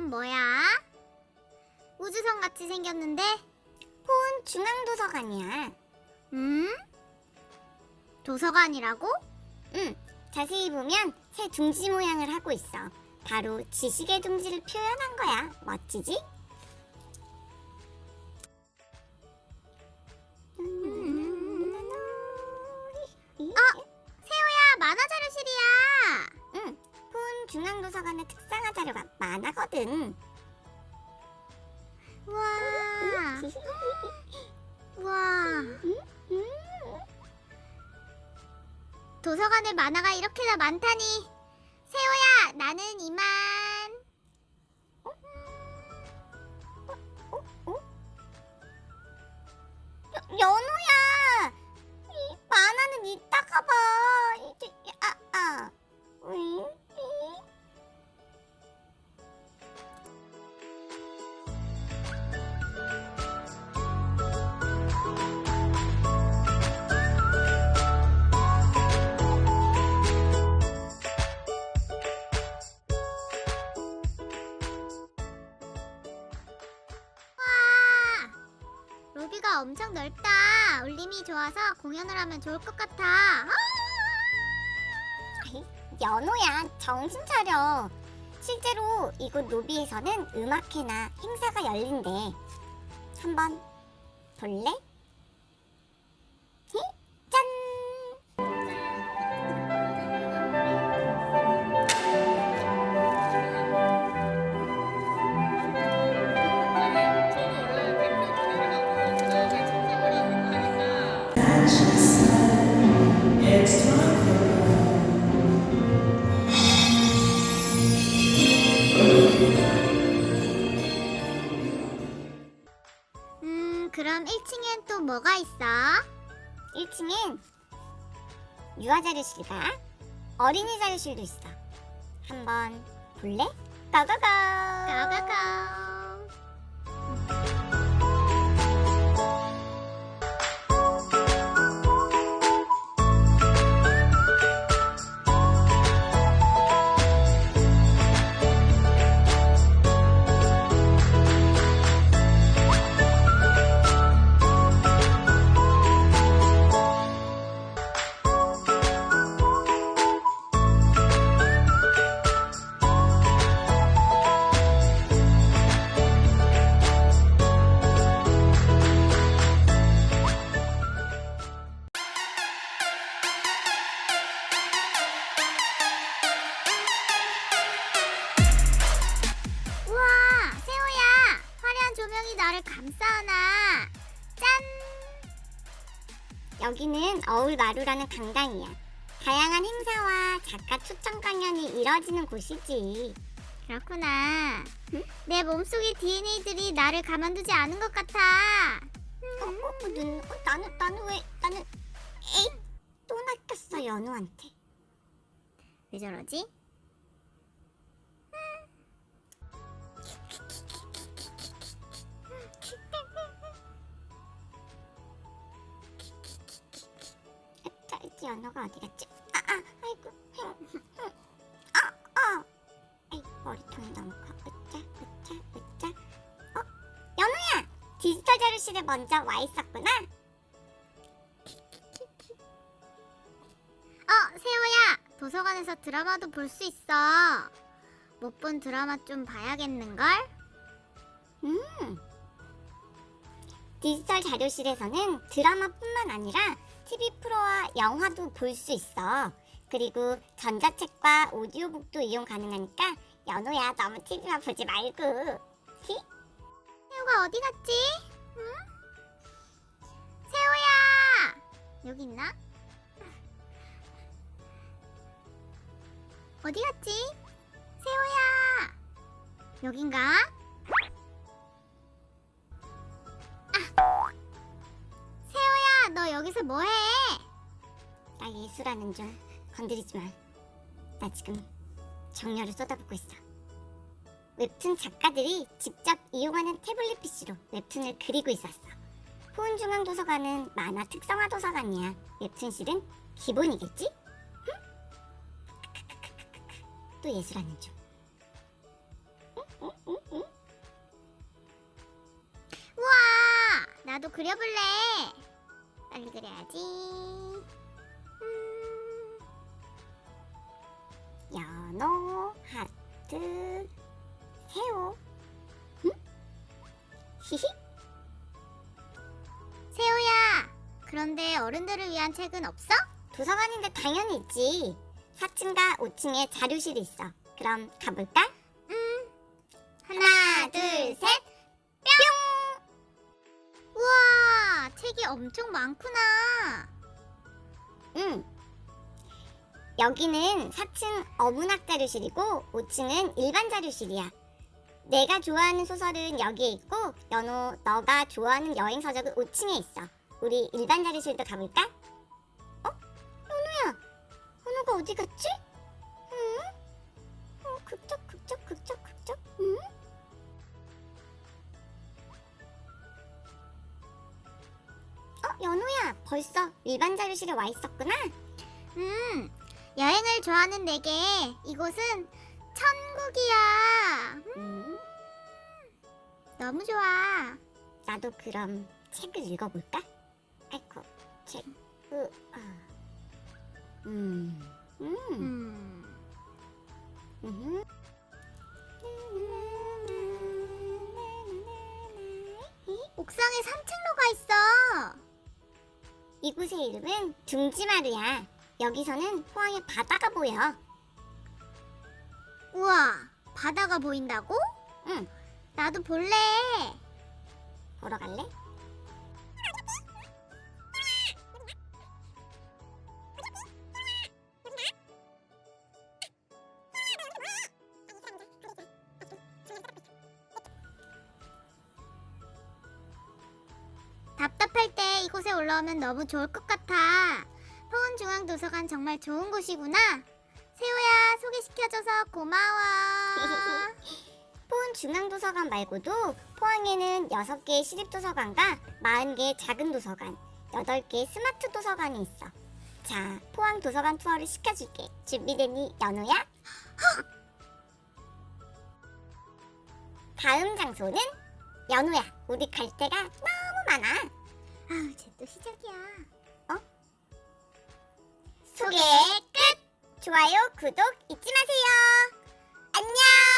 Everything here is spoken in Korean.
저건 뭐야? 우주선 같이 생겼는데? 폰 중앙도서관이야. 음? 도서관이라고? 응, 자세히 보면 새 둥지 모양을 하고 있어. 바로 지식의 둥지를 표현한 거야. 멋지지? 중앙도서관의 특상화 자료가 많아거든. 와, 와. 도서관에 만화가 이렇게나 많다니. 로비가 엄청 넓다. 울림이 좋아서 공연을 하면 좋을 것 같아. 아! 연호야, 정신 차려. 실제로 이곳 로비에서는 음악회나 행사가 열린대. 한번 볼래? 음, 그럼 1층엔 또 뭐가 있어? 1층엔 유아 자료실과 어린이 자료실도 있어. 한번 볼래? 가가가! 화려한 조명이 나를 감싸나. 짠. 여기는 어울마루라는 강당이야. 다양한 행사와 작가 초청 강연이 이뤄지는 곳이지. 그렇구나. 내 몸속의 DNA들이 나를 가만두지 않은 것 같아. 어, 어, 어, 눈, 어, 나는, 나는 왜, 나는, 에이, 또 낚였어, 연우한테. 왜 저러지? 연우가 어디 갔지? 아, 아, 아이고, 아, 아. 에이, 머리통이 너무 커. 으짜, 으짜, 으짜. 어, 연우야! 디지털 자료실에 먼저 와 있었구나. 어, 세호야. 도서관에서 드라마도 볼 수 있어. 못 본 드라마 좀 봐야겠는걸? 음. 디지털 자료실에서는 드라마뿐만 아니라 TV 프로와 영화도 볼 수 있어. 그리고 전자책과 오디오북도 이용 가능하니까 연호야 너무 TV만 보지 말고. 히? 세호가 어디 갔지? 응? 세호야! 여기 있나? 어디 갔지? 세호야! 여긴가? 거기서 뭐해? 나 예술하는 줄 건드리지 마. 나 지금 정열을 쏟아붓고 있어. 웹툰 작가들이 직접 이용하는 태블릿 PC로 웹툰을 그리고 있었어. 포원중앙도서관은 만화 특성화 도서관이야. 웹툰실은 기본이겠지? 응? 또 예술하는 중. 응? 응? 응? 우와! 나도 그려볼래! 빨리 그려야지. 음, 연어, 하트, 새우. 응? 히히. 세호야. 그런데 어른들을 위한 책은 없어? 도서관인데 당연히 있지. 4층과 5층에 자료실이 있어. 그럼 가볼까? 하나, 둘, 셋. 엄청 많구나. 응. 여기는 4층 어문학 자료실이고 5층은 일반 자료실이야. 내가 좋아하는 소설은 여기에 있고 연호 너가 좋아하는 여행 서적은 5층에 있어. 우리 일반 자료실도 가볼까? 어? 연호야, 연호가 어디 갔지? 응? 어, 극적, 극적, 극적, 극적. 응? 벌써 일반 자료실에 와 있었구나. 음, 여행을 좋아하는 내게 이곳은 천국이야. 음, 음, 너무 좋아. 나도 그럼 책을 읽어볼까? 아이고, 책, 으, 아. 음, 음, 음, 음. 옥상에 산책로가 있어. 이곳의 이름은 둥지마루야. 여기서는 포항의 바다가 보여. 우와, 바다가 보인다고? 응, 나도 볼래. 보러 갈래? 곳에 올라오면 너무 좋을 것 같아. 포은중앙도서관 정말 좋은 곳이구나. 세호야, 소개시켜줘서 고마워. 포항 중앙도서관 말고도 포항에는 6개의 시립도서관과 40개의 작은 도서관, 8개의 스마트 도서관이 있어. 자, 포항 도서관 투어를 시켜줄게. 준비됐니, 연우야? 다음 장소는 연우야. 우리 갈 데가 너무 많아. 아우 쟤또 시작이야. 어? 소개 끝! 좋아요, 구독 잊지 마세요. 안녕!